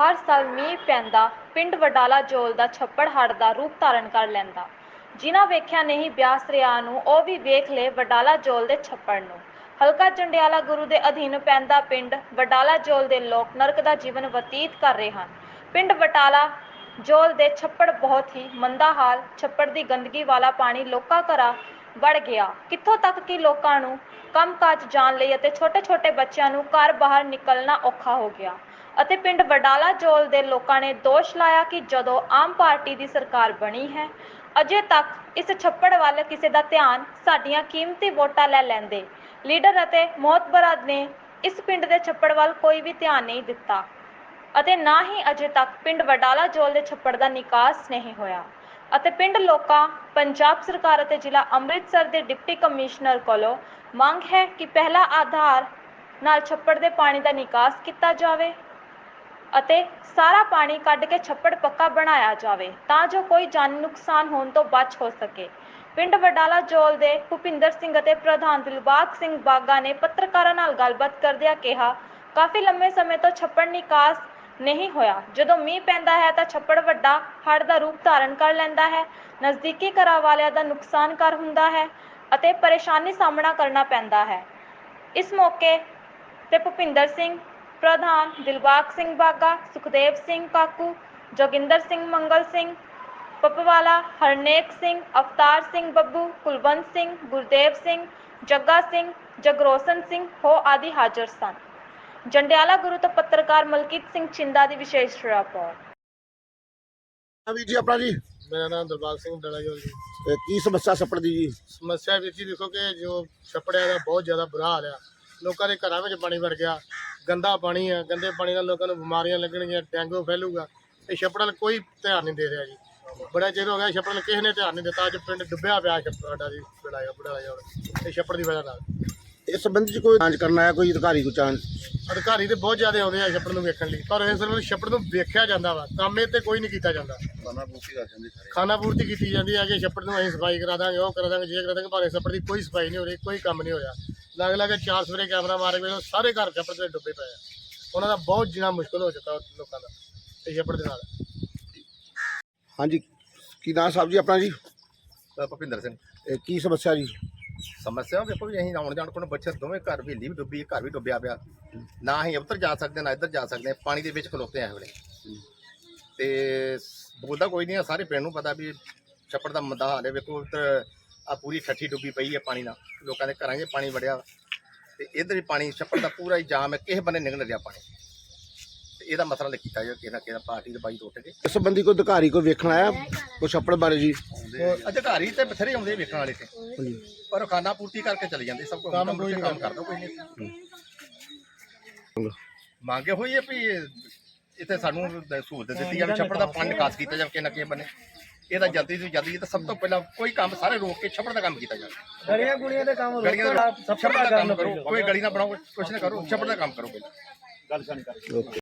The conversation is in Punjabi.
ਹਰ ਸਾਲ ਮੀਂਹ ਪੈਂਦਾ, ਪਿੰਡ ਵਡਾਲਾ ਜੋਲ ਦਾ ਛੱਪੜ ਹੜ ਦਾ ਰੂਪ ਧਾਰਨ ਕਰ ਲੈਂਦਾ। ਜਿਨ੍ਹਾਂ ਵੇਖਿਆ ਨਹੀਂ ਬਿਆਸ ਦਰਿਆ ਨੂੰ, ਉਹ ਵੀ ਵੇਖ ਲਏ ਵਡਾਲਾ ਜੋਲ ਦੇ ਛੱਪੜ ਨੂੰ। ਹਲਕਾ ਜੰਡਿਆਲਾ ਗੁਰੂ ਦੇ ਅਧੀਨ ਪੈਂਦਾ ਪਿੰਡ, ਵਡਾਲਾ ਜੋਲ ਦੇ ਲੋਕ ਨਰਕ ਦਾ ਜੀਵਨ ਬਤੀਤ ਕਰ ਰਹੇ ਹਨ। ਪਿੰਡ ਵਟਾਲਾ ਜੋਲ ਦੇ ਛੱਪੜ ਬਹੁਤ ਹੀ ਮੰਦਾ ਹਾਲ, ਛੱਪੜ ਦੀ ਗੰਦਗੀ ਵਾਲਾ ਪਾਣੀ ਲੋਕਾਂ ਘਰਾਂ ਵੜ ਗਿਆ। ਕਿੱਥੋਂ ਤੱਕ ਕਿ ਲੋਕਾਂ ਨੂੰ ਕੰਮਕਾਜ ਜਾਣ ਲਈ ਅਤੇ ਛੋਟੇ-ਛੋਟੇ ਬੱਚਿਆਂ ਨੂੰ ਘਰ ਬਾਹਰ ਨਿਕਲਣਾ ਔਖਾ ਹੋ ਗਿਆ। ਅਤੇ ਪਿੰਡ ਵਡਾਲਾ ਜੋਲ ਦੇ ਲੋਕਾਂ ਨੇ ਦੋਸ਼ ਲਾਇਆ ਕਿ ਜਦੋਂ ਆਮ ਪਾਰਟੀ ਦੀ ਸਰਕਾਰ ਬਣੀ ਹੈ, ਅਜੇ ਤੱਕ ਇਸ ਛੱਪੜ ਵੱਲ ਕਿਸੇ ਦਾ ਧਿਆਨ ਸਾਡੀਆਂ ਕੀਮਤੀ ਵੋਟਾਂ ਲੈ ਲੈਂਦੇ। ਲੀਡਰ ਅਤੇ ਮੋਹਤਬਰਾਂ ਨੇ ਇਸ ਪਿੰਡ ਦੇ ਛੱਪੜ ਵੱਲ ਕੋਈ ਵੀ ਧਿਆਨ ਨਹੀਂ ਦਿੱਤਾ ਅਤੇ ਨਾ ਹੀ ਅਜੇ ਤੱਕ ਪਿੰਡ ਵਡਾਲਾ ਜੋਲ ਦੇ ਛੱਪੜ ਦਾ ਨਿਕਾਸ ਨਹੀਂ ਹੋਇਆ ਅਤੇ ਪਿੰਡ ਲੋਕਾਂ, ਪੰਜਾਬ ਸਰਕਾਰ ਅਤੇ ਜ਼ਿਲ੍ਹਾ ਅੰਮ੍ਰਿਤਸਰ ਦੇ ਡਿਪਟੀ ਕਮਿਸ਼ਨਰ ਕੋਲੋਂ ਮੰਗ ਹੈ ਕਿ ਪਹਿਲਾ ਆਧਾਰ ਨਾਲ ਛੱਪੜ ਦੇ ਪਾਣੀ ਦਾ ਨਿਕਾਸ ਕੀਤਾ ਜਾਵੇ। ਅਤੇ ਸਾਰਾ ਪਾਣੀ ਕੱਢ ਕੇ ਛੱਪੜ ਪੱਕਾ ਬਣਾਇਆ ਜਾਵੇ ਤਾਂ ਜੋ ਕੋਈ ਜਾਨੀ ਨੁਕਸਾਨ ਹੋਣ ਤੋਂ ਬਚ ਹੋ ਸਕੇ। ਪਿੰਡ ਵਡਾਲਾ ਜੋਲ ਦੇ ਭੁਪਿੰਦਰ ਸਿੰਘ ਅਤੇ ਪ੍ਰਧਾਨ ਦਿਲਬਾਗ ਸਿੰਘ ਬਾਗਾ ਨੇ ਪੱਤਰਕਾਰਾਂ ਨਾਲ ਗੱਲਬਾਤ ਕਰਦਿਆਂ ਕਿਹਾ, ਕਾਫੀ ਲੰਮੇ ਸਮੇਂ ਤੋਂ ਛੱਪੜ ਨਿਕਾਸ ਨਹੀਂ ਹੋਇਆ। ਜਦੋਂ ਮੀਂਹ ਪੈਂਦਾ ਹੈ ਤਾਂ ਛੱਪੜ ਵੱਡਾ ਹੜ੍ਹ ਦਾ ਰੂਪ ਧਾਰਨ ਕਰ ਲੈਂਦਾ ਹੈ। ਨਜ਼ਦੀਕੀ ਘਰਾਂ ਵਾਲਿਆਂ ਦਾ ਨੁਕਸਾਨ ਕਰ ਹੁੰਦਾ ਹੈ ਅਤੇ ਪਰੇਸ਼ਾਨੀ ਸਾਹਮਣਾ ਕਰਨਾ ਪੈਂਦਾ ਹੈ। ਇਸ ਮੌਕੇ ਤੇ ਭੁਪਿੰਦਰ ਸਿੰਘ ਪ੍ਰਧਾਨ ਦਿਲਬਾਗ ਸਿੰਘ ਬਾਗਾ ਸੁਖਦੇਵ ਸਿੰਘ ਕਾਕੂ ਜੋਗਿੰਦਰ ਸਿੰਘ ਮੰਗਲ ਸਿੰਘ ਪਪਵਾਲਾ ਹਰਨੇਕ ਸਿੰਘ ਅਵਤਾਰ ਸਿੰਘ ਬੱਬੂ ਕੁਲਵੰਤ ਸਿੰਘ ਗੁਰਦੇਵ ਸਿੰਘ ਜੱਗਾ ਸਿੰਘ ਜਗਰੋਸ਼ਨ ਸਿੰਘ ਹੋ ਆਦਿ ਹਾਜ਼ਰ ਸਨ। ਜੰਡਿਆਲਾ ਗੁਰੂ ਤੋਂ ਪੱਤਰਕਾਰ ਮਲਕੀਤ ਸਿੰਘ ਚਿੰਦਾ ਦੀ ਵਿਸ਼ੇਸ਼ ਰਿਪੋਰਟ। ਹਾਂ ਵੀਰ ਜੀ ਆਪਣਾ ਜੀ। ਮੇਰਾ ਨਾਮ ਦਰਬਾਰ ਸਿੰਘ ਡਲਾਜੋਲ ਜੀ। ਇਹ ਕੀ ਸਮੱਸਿਆ ਛੱਪੜ ਦੀ ਜੀ? ਸਮੱਸਿਆ ਵੀਰ ਜੀ ਦੇਖੋ ਕਿ ਜੋ ਛੱਪੜਿਆ ਦਾ ਬਹੁਤ ਜ਼ਿਆਦਾ ਬੁਰਾ ਹਾਲ ਆ। ਲੋਕਾਂ ਦੇ ਘਰਾਂ ਵਿੱਚ ਪਾਣੀ ਵੜ ਗਿਆ। ਗੰਦਾ ਪਾਣੀ ਆ, ਗੰਦੇ ਪਾਣੀ ਨਾਲ ਲੋਕਾਂ ਨੂੰ ਬਿਮਾਰੀਆਂ ਲੱਗਣਗੀਆਂ, ਡੇਂਗੂ ਫੈਲੂਗਾ, ਇਹ ਛੱਪੜਾਂ ਵੱਲ ਕੋਈ ਧਿਆਨ ਨਹੀਂ ਦੇ ਰਿਹਾ ਜੀ। ਬੜਾ ਚਿਰ ਹੋ ਗਿਆ ਛੱਪੜ ਵੱਲ ਕਿਸੇ ਨੇ ਧਿਆਨ ਨਹੀਂ ਦਿੱਤਾ, ਅੱਜ ਪਿੰਡ ਡੁੱਬਿਆ ਪਿਆ ਛੱਪੜ ਸਾਡਾ ਜੀ, ਬੜਾਇਆ ਬੜਾਇਆ ਹੁਣ, ਇਹ ਛੱਪੜ ਦੀ ਵਜ੍ਹਾ ਨਾਲ। ਇਸ ਸੰਬੰਧ ਚ ਕੋਈ ਜਾਂਚ ਕਰਨਾ ਹੈ ਕੋਈ ਅਧਿਕਾਰੀ ਕੋ ਜਾਂਚ? ਅਧਿਕਾਰੀ ਤੇ ਬਹੁਤ ਜ਼ਿਆਦਾ ਆਉਂਦੇ ਆ ਛੱਪੜ ਨੂੰ ਵੇਖਣ ਲਈ। ਪਰ ਇਸ ਵੇਲੇ ਛੱਪੜ ਨੂੰ ਵੇਖਿਆ ਜਾਂਦਾ ਵਾ। ਕੰਮ ਇਹ ਤੇ ਕੋਈ ਨਹੀਂ ਕੀਤਾ ਜਾਂਦਾ। ਖਾਣਾ ਪੂਰਤੀ ਕੀਤੀ ਜਾਂਦੀ ਹੈ ਕਿ ਛੱਪੜ ਨੂੰ ਅਸੀਂ ਸਫ਼ਾਈ ਕਰਾ ਦਾਂਗੇ ਉਹ ਕਰਾ ਦਾਂਗੇ ਜੇ ਕਰਾ ਦਾਂਗੇ ਪਰ ਇਸ ਛੱਪੜ ਦੀ ਕੋਈ ਸਫ਼ਾਈ ਨਹੀਂ ਹੋ ਰਹੀ ਕੋਈ ਕੰਮ ਨਹੀਂ ਹੋਇਆ। ਲੱਗ ਲੱਗ ਚਾਰ ਸਵੇਰੇ ਕੈਮਰਾ ਮਾਰੇ ਗਏ ਸਾਰੇ ਘਰ ਛੱਪੜ ਤੇ ਡੁੱਬੇ ਪਏ ਆ। ਉਹਨਾਂ ਦਾ ਬਹੁਤ ਜੀਣਾ ਮੁਸ਼ਕਲ ਹੋ ਚੁੱਕਾ ਲੋਕਾਂ ਦਾ ਇਹ ਛੱਪੜ ਦੇ ਨਾਲ। ਹਾਂਜੀ ਕੀ ਨਾਂ ਸਾਹਿਬ ਜੀ ਆਪਣਾ ਜੀ? ਭੁਪਿੰਦਰ ਸਿੰਘ। ਇਹ ਕੀ ਸਮੱਸਿਆ ਜੀ? ਸਮੱਸਿਆ ਵੇਖੋ ਵੀ ਅਸੀਂ ਆਉਣ ਜਾਣ ਕੋਲ ਬੱਚੇ ਦੋਵੇਂ ਘਰ ਹਵੇਲੀ ਵੀ ਡੁੱਬੀ, ਘਰ ਵੀ ਡੁੱਬਿਆ ਪਿਆ। ਨਾ ਅਸੀਂ ਉੱਧਰ ਜਾ ਸਕਦੇ, ਨਾ ਇੱਧਰ ਜਾ ਸਕਦੇ, ਪਾਣੀ ਦੇ ਵਿੱਚ ਖਲੋਤੇ ਆ ਵੇਲੇ ਤੇ ਬੋਲਦਾ ਕੋਈ ਨਹੀਂ ਸਾਰੇ ਪਿੰਡ ਨੂੰ ਪਤਾ ਵੀ ਛੱਪੜ ਦਾ ਮੰਦਾ ਹਾਲ ਹੈ। ਵੇਖੋ ਉੱਧਰ ਆ ਪੂਰੀ ਠੱਠੀ ਡੁੱਬੀ ਪਈ ਹੈ ਪਾਣੀ ਨਾਲ। ਲੋਕਾਂ ਦੇ ਘਰਾਂ 'ਚ ਪਾਣੀ ਵੜਿਆ। ਤੇ ਇੱਧਰ ਵੀ ਪਾਣੀ, ਛੱਪੜ ਦਾ ਪੂਰਾ ਹੀ ਜਾਮ ਹੈ, ਕਿਸੇ ਬੰਨੇ ਨਿਕਲ ਰਿਹਾ ਪਾਣੀ। ਤੇ ਇਹਦਾ ਮਸਲਾ ਹੱਲ ਕੀਤਾ ਜਾਵੇ ਕਿਸੇ ਨਾ ਕਿਸੇ ਪਾਰਟੀ ਦੇ ਬਾਈ ਟੁੱਟ ਕੇ ਇਸ ਸੰਬੰਧੀ ਕੋਈ ਅਧਿਕਾਰੀ ਕੋ ਵੇਖਣ ਆਇਆ? ਕੋਈ ਛੱਪੜ ਬਾਰੇ ਜੀ? ਅਧਿਕਾਰੀ ਤੇ ਬਥੇਰੇ ਆਉਂਦੇ ਵੇਖਣ ਵਾਲੇ ਤੇ। ਹਾਂਜੀ। ਪਰ ਖਾਣਾ ਪੂਰਤੀ ਕਰਕੇ ਚਲੇ ਜਾਂਦੇ ਸਭ ਕੰਮ ਕੋਈ ਕੰਮ ਕਰਦਾ। ਕੋਈ ਨਹੀਂ। ਮੰਗੇ ਹੋਈ ਹੈ ਵੀ ਇੱਥੇ ਸਾਨੂੰ ਸਹੂਲਤ ਦਿੱਤੀ ਜਾਵੇ ਛੱਪੜ ਦਾ ਪਾਣੀ ਨਿਕਾਸ ਕੀਤਾ ਜਾਵੇ ਕਿ ਨਾ ਕਿ ਬਣੇ ਇਹਦਾ ਜਲਦੀ ਤੋਂ ਜਲਦੀ ਤਾਂ ਸਭ ਤੋਂ ਪਹਿਲਾਂ ਕੋਈ ਕੰਮ ਸਾਰੇ ਰੋਕ ਕੇ ਛੱਪੜ ਦਾ ਕੰਮ ਕੀਤਾ ਜਾਵੇ। ਗਲੀਆਂ ਗੁਲੀਆਂ ਦੇ ਕੰਮ ਗਲੀਆਂ ਦਾ ਛੱਪੜ ਦਾ ਕੰਮ ਕਰੋ ਕੋਈ ਗਲੀ ਨਾ ਬਣਾਓ ਕੁਛ ਨਾ ਕਰੋ ਛੱਪੜ ਦਾ ਕੰਮ ਕਰੋ ਪਹਿਲਾਂ। ਓਕੇ